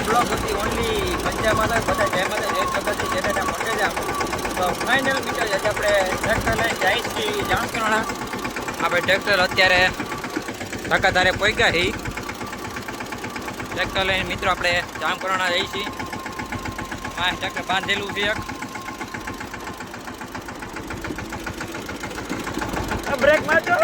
Blog હતી only લઈને મિત્રો આપણે જામકરણા જઈએ છીએ. આ ટ્રેક્ટર બાંધેલું છે એક. બ્રેક મારજો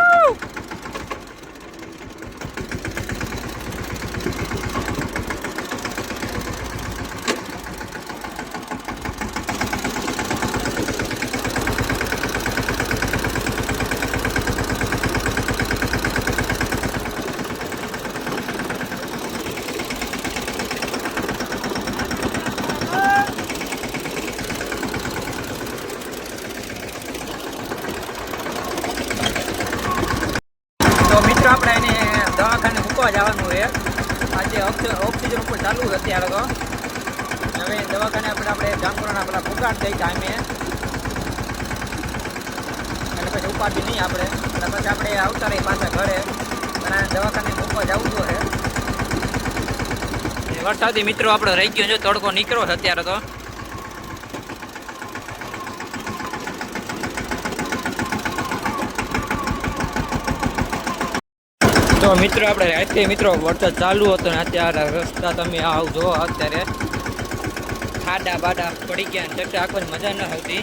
તો મિત્રો આપણે એને દવાખાને મૂકવા જવાનું છે આજે ઓક્સિ- ઓક્સિજન ઉપર ચાલુ છે અત્યારે તો. હવે દવાખાને આપણે આપણે જામપુરાના પેલા પુગાડ દઈ ટાઈમે એટલે પછી ઉપાડી નહીં આપણે. એટલે પછી આપણે આવતા રહી પાછા ઘરે. અને દવાખાને મૂકવા જવું તો છે વરસાદી મિત્રો આપણો રહી ગયો છે, તડકો નીકળ્યો અત્યારે તો. તો મિત્રો, આપણે રાતે મિત્રો વરસાદ ચાલુ હતો ને અત્યારે રસ્તા તમે આવ જો, અત્યારે ખાડા બાડા પડી ગયા ચટ્ટા ચડતા આખો મજા ન આવતી.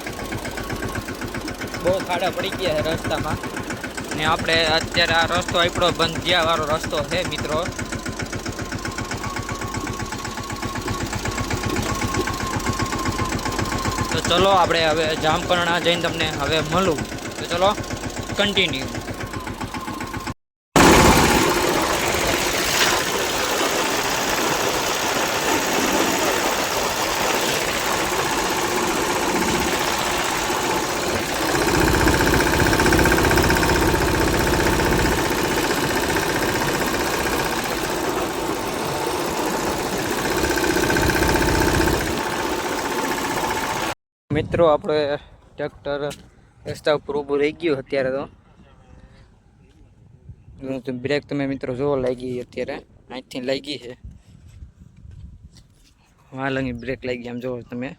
બહુ ખાડા પડી ગયા રસ્તામાં. ને આપણે અત્યારે આ રસ્તો આપણો બંધ ગયા વાળો રસ્તો છે મિત્રો. તો ચલો, આપણે હવે જામકરણા જઈને તમને હવે મળું. તો ચલો કન્ટિન્યુ મિત્રો, આપણે ટ્રેક્ટર રસ્તા ઉપર ઊભું રહી ગયું અત્યારે તો. બ્રેક તમે મિત્રો જોવો, લાગી અત્યારે. અહીંથી લાગી છે. વાલંગી બ્રેક લાગી આમ જોવો તમે.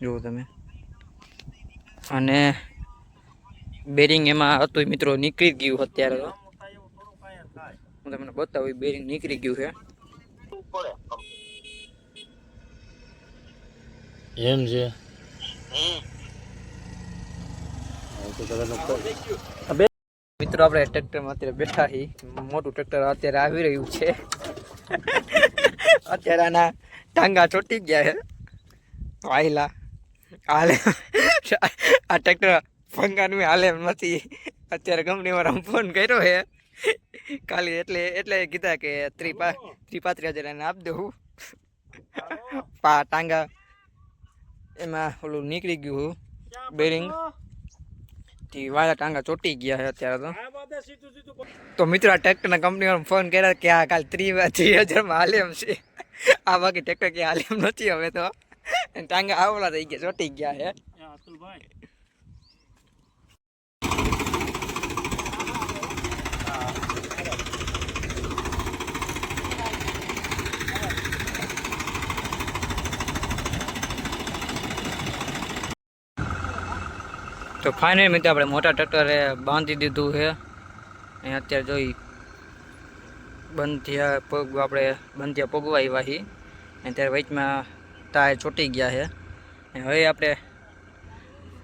જુઓ તમે. અને બેરિંગ એમાં હતું મિત્રો, નીકળી ગયું અત્યારે તો. હું તમને બતાવું બેરિંગ નીકળી ગયું છે. એમ છે મિત્રો, આપણે ટ્રેક્ટરમાં અત્યારે બેઠા છીએ. મોટું ટ્રેક્ટર અત્યારે આવી રહ્યું છે. અત્યારે આના ટાંગા ચોટી ગયા છે. વાયલા. હાલે. આ ટ્રેક્ટર ફંગાનું હાલે નથી. અત્યારે કંપનીવાળા ફોન કર્યો છે. ખાલી એટલે એટલે કીધા કે ત્રી ત્રિપાત્રી હજાર એને આપી દઉં. પા, ટાંગા. એમાં ઓલું નીકળી ગયું બેરિંગથી વાળા ટાંગા ચોટી ગયા છે અત્યારે તો. તો મિત્રો આ ટ્રેક્ટરના કંપનીવાળા ફોન કર્યા કે આ કાલ ત્રી ત્રીસ હજારમાં હાલે એમ છે. આ બાકી ટ્રેક્ટર કે હાલે એમ નથી હવે તો. ટાંગા આવલા થઈ ગયા ચોટી ગયા છે. તો ફાઇનલ મિત્રો આપણે મોટા ટ્રેક્ટરે બાંધી દીધું છે. અહીંયા અત્યારે જોઈ બંધ્યા પગ આપણે બંધ્યા પગવા આવ્યા છીએ. અને ત્યારે વચમાં ટાયર ચોટી ગયા છે. અને હવે આપણે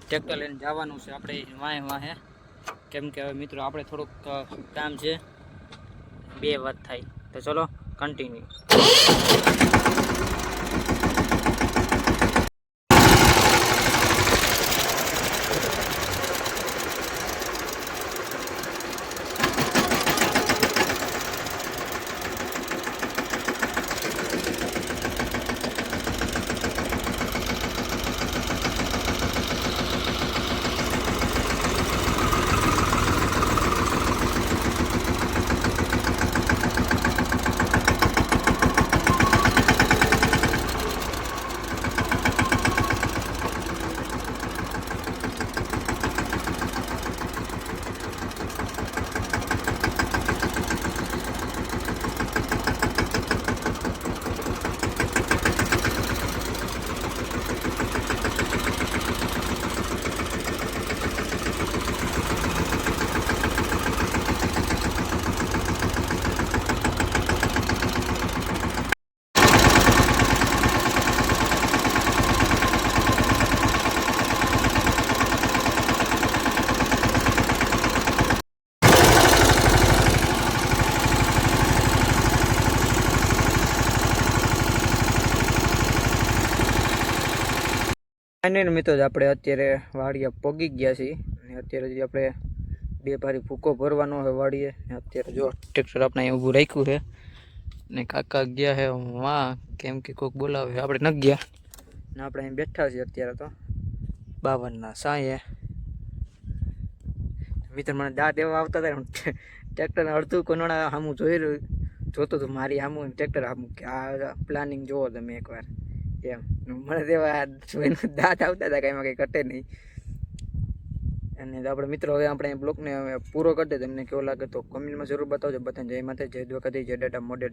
ટ્રેક્ટર લઈને જવાનું છે. આપણે વાંહે વાંહે કેમ કે હવે મિત્રો આપણે થોડુંક કામ છે. બે વાત થાય. તો ચલો કન્ટિન્યુ ફાઇનલ મિત્રો આપણે અત્યારે વાડીએ પોગી ગયા છીએ. અને અત્યારે જે આપણે બે ભારી ભૂકો ભરવાનો હોય વાડીએ, ને અત્યારે જો ટ્રેક્ટર આપણે અહીં ઊભું રાખ્યું છે. ને કાકા ગયા છે વાં કેમ કે કોઈક બોલાવે આપણે ન ગયા. ને આપણે અહીં બેઠા છીએ અત્યારે તો. બાવનના સાંયે મિત્ર મને દાંત એવા આવતા હતા ટ્રેક્ટર અડધું કોનોડા સામું જોઈ રહ્યું. જોતો તો મારી સામું ટ્રેક્ટર સામું કે આ પ્લાનિંગ જોવો તમે એકવાર. એમ. મને તેવા જોઈને દાંત આવતા હતા કાંઈમાં કંઈ કટે નહીં. અને આપણે મિત્રો હવે આપણે બ્લોગને હવે પૂરો કરી દે. તમને કેવો લાગે તો કમેન્ટમાં જરૂર બતાવજો. બધાને જય માતા જય દ્વારકાથી જય ડાટા મોડેલ